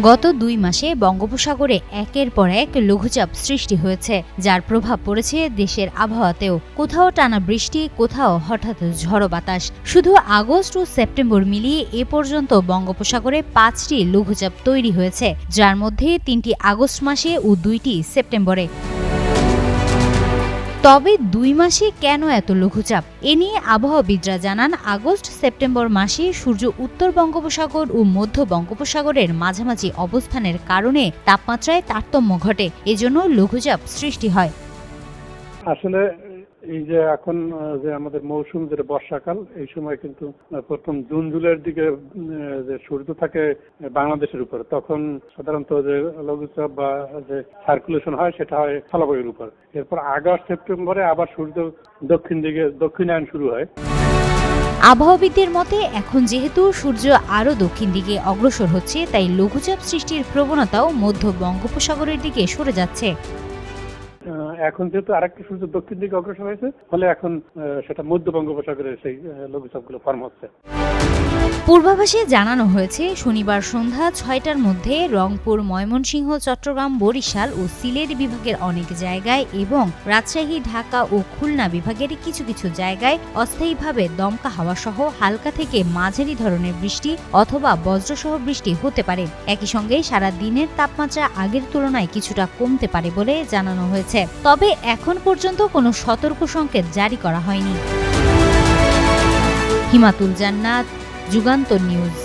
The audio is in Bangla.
গত দুই মাসে বঙ্গোপসাগরে একের পর এক লঘুচাপ সৃষ্টি হয়েছে, যার প্রভাব পড়েছে দেশের আবহাওয়াতেও। কোথাও টানা বৃষ্টি, কোথাও হঠাৎ ঝড়ো বাতাস। শুধু আগস্ট ও সেপ্টেম্বর মিলিয়ে এ পর্যন্ত বঙ্গোপসাগরে পাঁচটি লঘুচাপ তৈরি হয়েছে, যার মধ্যে তিনটি আগস্ট মাসে ও দুইটি সেপ্টেম্বরে। তবে দুই মাসে কেন এত লঘুচাপ? এ নিয়ে আবহাওয়াবিদরা জানান, আগস্ট সেপ্টেম্বর মাসে সূর্য উত্তর বঙ্গোপসাগর ও মধ্য বঙ্গোপসাগরের মাঝামাঝি অবস্থানের কারণে তাপমাত্রায় তারতম্য ঘটে। এজন্য লঘুচাপ সৃষ্টি হয়। আসলে, এই যে এখন যে আমাদের মৌসুম, যেটা বর্ষাকাল, এই সময় কিন্তু প্রথম জুন, জুলাইয়ের দিকে যে সূর্য থাকে বাংলাদেশের উপর, তখন সাধারণত যে লঘুচাপ বা যে সার্কুলেশন হয়, সেটা হয় স্থলবায়ুর উপর। এরপর আগস্ট, সেপ্টেম্বরে আবার সূর্য দক্ষিণ দিকে, দক্ষিণায়ন শুরু হয়। আবহাওয়াবিদদের মতে, এখন যেহেতু সূর্য আরও দক্ষিণ দিকে অগ্রসর হচ্ছে, তাই লঘুচাপ সৃষ্টির প্রবণতাও মধ্য বঙ্গোপসাগরের দিকে সরে যাচ্ছে। এখন যেহেতু আরেকটা সূর্য দক্ষিণ দিকে অগ্রসর হয়েছে, ফলে এখন সেটা মধ্য বঙ্গোপসাগরে সেই লঘুচাপগুলো ফর্ম হচ্ছে। পূর্বাভাসে জানানো হয়েছে, শনিবার সন্ধ্যা ছয়টার মধ্যে রংপুর, ময়মনসিংহ, চট্টগ্রাম, বরিশাল ও সিলেট বিভাগের অনেক জায়গায় এবং রাজশাহী, ঢাকা ও খুলনা বিভাগের কিছু কিছু জায়গায় অস্থায়ীভাবে দমকা হাওয়া সহ হালকা থেকে মাঝারি ধরনের বৃষ্টি অথবা বজ্রসহ বৃষ্টি হতে পারে। একই সঙ্গে সারা দিনের তাপমাত্রা আগের তুলনায় কিছুটা কমতে পারে বলে জানানো হয়েছে। তবে এখন পর্যন্ত কোনো সতর্ক সংকেত জারি করা হয়নি। হিমাতুল জান্নাত যুগান্তর নিউজ।